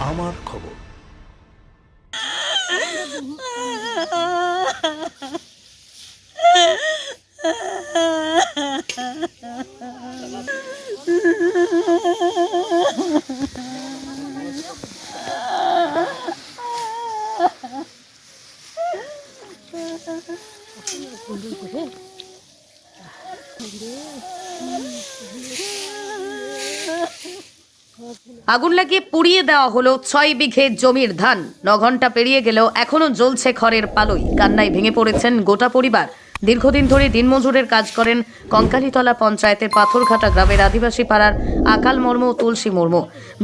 আমার খবর আগুন লাগিয়ে পুড়িয়ে দেওয়া হলো ছয় বিঘে জমির ধান। ন ঘণ্টা পেরিয়ে গেলেও এখনও জ্বলছে খড়ের পালই। কান্নায় ভেঙে পড়েছেন গোটা পরিবার। দীর্ঘদিন ধরে দিনমজুরের কাজ করেন কঙ্কালীতলা পঞ্চায়েতের পাথরঘাটা গ্রামের আদিবাসী পাড়ার আকাল মর্ম ও তুলসী মর্ম।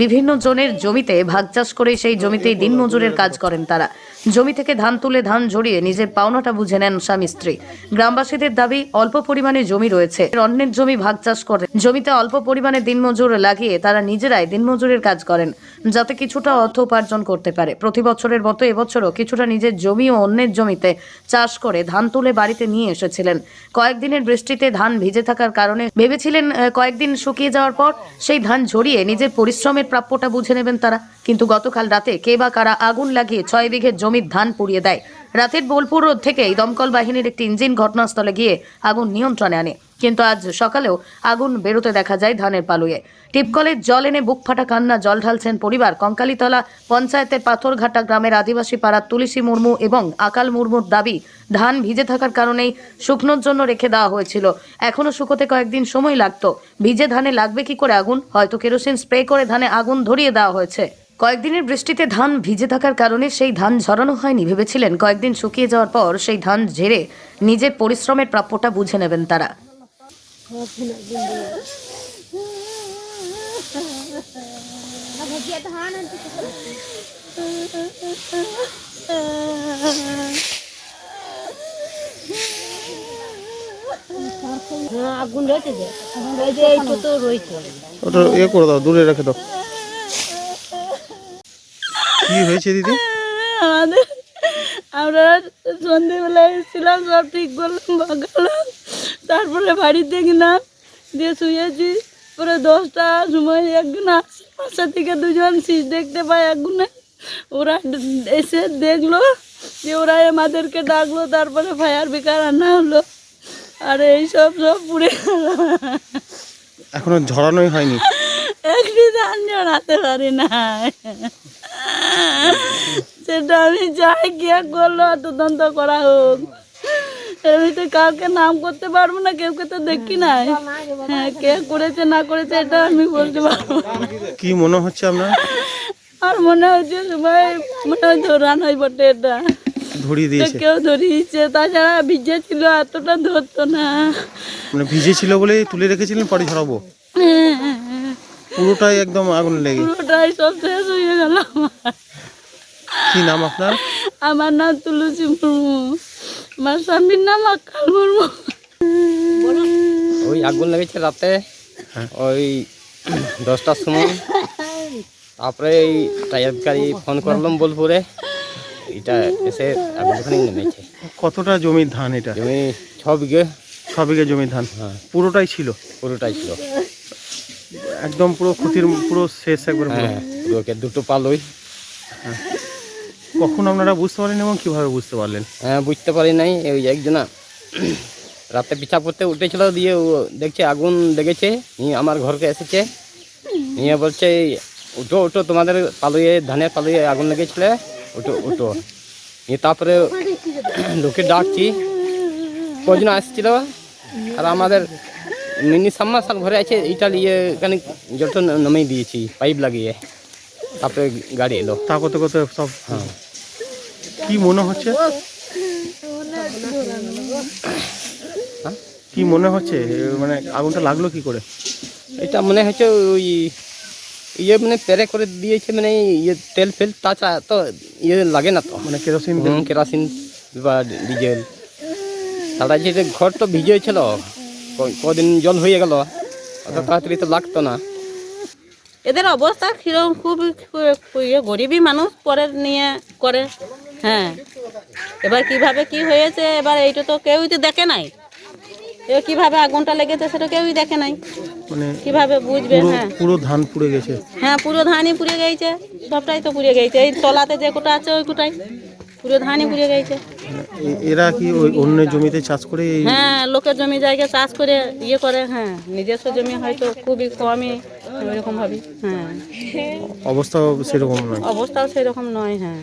বিভিন্ন জনের জমিতে ভাগ চাষ করে সেই জমিতেই দিনমজুরের কাজ করেন তারা। জমি থেকে ধান তুলে ধান ঝরিয়ে নিজের পাওনাটা বুঝে নেন স্বামী স্ত্রী। গ্রামবাসীদের দাবি, অল্প পরিমাণে জমি রয়েছে। অন্যের জমি ভাগ চাষ করে জমিতে অল্প পরিমাণে দিনমজুর লাগিয়ে তারা নিজেরাই দিনমজুরের কাজ করেন, যাতে কিছুটা অর্থ উপার্জন করতে পারে। প্রতি বছরের মতো এবছরও কিছুটা নিজের জমি ও অন্যের জমিতে চাষ করে ধান তুলে বাড়িতে নিয়ে এসেছিলেন। কয়েকদিনের বৃষ্টিতে ধান ভিজে থাকার কারণে ভেবেছিলেন কয়েকদিন শুকিয়ে যাওয়ার পর সেই ধান ঝরিয়ে নিজের পরিশ্রমের প্রাপ্যটা বুঝে নেবেন তারা। কিন্তু গতকাল রাতে কে বা কারা আগুন লাগিয়ে ছয় বিঘে জমির ধান পুড়িয়ে দেয়। রাতের বোলপুর রোড থেকেই দমকল বাহিনীর একটি ইঞ্জিন ঘটনাস্থলে গিয়ে আগুন নিয়ন্ত্রণে আনে। কিন্তু আজ সকালেও আগুন বেরোতে দেখা যায় ধানের পালুয়ে। টিপকলের জল এনে বুক ফাটা কান্না, জল ঢালছেন পরিবার। কঙ্কালীতলা পঞ্চায়েতের পাথরঘাটা গ্রামের আদিবাসী পাড়ার তুলসী মুর্মু এবং আকাল মুর্মুর দাবি, ধান ভিজে থাকার কারণেই শুকনোর জন্য রেখে দেওয়া হয়েছিল। এখনও শুকোতে কয়েকদিন সময় লাগতো। ভিজে ধানে লাগবে কি করে আগুন? হয়তো কেরোসিন স্প্রে করে ধানে আগুন ধরিয়ে দেওয়া হয়েছে। কয়েকদিনের বৃষ্টিতে ধান ভিজে থাকার কারণে সেই ধান ঝরানো হয়নি ভেবেছিলেন। কয়েকদিন শুকিয়ে যাওয়ার পর সেই ধান ঝেড়ে নিজের পরিশ্রমের প্রাপ্যটা বুঝে নেবেন তারা। ইয়ে করে দাও, দূরে রেখে দাও। কি হয়েছে দিদি? আমাদের আমরা সন্ধেবেলায় এসেছিলাম, সব ঠিক করলাম বাগালাম তারপরে বাড়িতে গেলাম দিয়ে শুয়েছি। পরে দশটা সময় একজন আসছে পাশে থেকে দুজন শীষ দেখতে পায় আগুনে ওরা এসে দেখল যে ওরা আমাদেরকে ডাকলো তারপরে ফায়ার বেকার আনা হলো। আর এইসব সব পুড়ে গেল। এখনও ঝরানোই হয়নি। একটি ধান জড়াতে পারি না। সেটা আমি চাই কে করল তদন্ত করা হোক। এমনিতে কাউকে নাম করতে পারব না কেউ কে তো দেখি নাই। হ্যাঁ কে করেছে না করেছে এটা আমি বলতে পারব না। কি মনে হচ্ছে আপনার? আর মনে হচ্ছে সবাই মনে হয় ধরান হয় বটে এটা। ধরিয়ে দিয়েছে। কেউ ধরিয়েছে তাছাড়া ভিজে ছিল এতটা ধরতো না। মানে ভিজে ছিল বলেই তুলে রেখেছিলেন পরে ঝরাবো। পুরোটাই একদম আগুন লেগে। পুরোটাই সব শেষ হয়ে গেল। কি নাম আপনার? আমার নাম তুলসী মুর্মু। আমার স্বামীর নাম আকাল মুর্মু ওই আগুন লেগেছে রাতে। হ্যাঁ। ওই দশটার সময়। তারপরে এই টায়ার গাড়ি ফোন করলাম বোলপুরে। এটা এসে আগুন নেমেছে। কতটা জমির ধান এটা? জমি ছ বিঘে। ছ বিঘে জমির ধান। হ্যাঁ। পুরোটাই ছিল? পুরোটাই ছিল। একদম পুরো ক্ষতির পুরো শেষ একবার হ্যাঁ পুরোকে দুটো পালই। কখন আপনারা বুঝতে পারেন এবং কীভাবে বুঝতে পারলেন? হ্যাঁ বুঝতে পারি নাই। ওই একজনা রাতে পিছা করতে উঠেছিল দিয়ে ও দেখছে আগুন লেগেছে নিয়ে আমার ঘরকে এসেছে। নিয়ে বলছে উঠো উঠো তোমাদের পালুয়ে ধানের পালুয়ে আগুন লেগেছিল। উঠো উঠো। নিয়ে তারপরে লোকে ডাকছি কজন আসছিল? আর আমাদের মিনি সাবমার্সাল ঘরে আছে এইটা নিয়ে এখানে জলটা নামিয়ে দিয়েছি পাইপ লাগিয়ে। তারপরে গাড়ি এলো। তা কত কত সব হ্যাঁ। কি মনে হচ্ছে? কি মনে হচ্ছে? মানে আগুনটা লাগল কি করে? এটা মনে হচ্ছে ওই ইয়ে মানে পেরে করে দিয়েছে মানে ইয়ে তেল ফেল তাছাড়া তো ইয়ে লাগে না তো। মানে কেরোসিন কেরাসিন বা ডিজেল। তারা যে ঘর তো ভিজেছিল কদিন জল হয়ে গেল অত তাড়াতাড়ি তো লাগতো না। এদের অবস্থা কীরকম খুব ইয়ে গরিবই মানুষ পরে নিয়ে করে। হ্যাঁ। এবার কীভাবে কি হয়েছে? এবার এইটা তো কেউই তো দেখে নাই। এবার কীভাবে আগুনটা লেগেছে সেটা কেউই দেখে নাই। মানে কীভাবে বুঝবে? হ্যাঁ। পুরো ধান পুড়ে গেছে। হ্যাঁ পুরো ধানই পুড়ে গেছে। সবটাই তো পুড়ে গেছে। এই তলাতে যে কোটা আছে ওই কোটাই। পুরো ধানই পুড়ে গেছে। এরা কি ওই অন্য জমিতে চাষ করে হ্যাঁ লোকের জমি জায়গা চাষ করে ইয়ে করে। হ্যাঁ নিজস্ব জমি হয়তো খুবই কমই ওইরকম ভাবি হ্যাঁ। অবস্থা সেরকম নয়। অবস্থাও সেরকম নয় হ্যাঁ।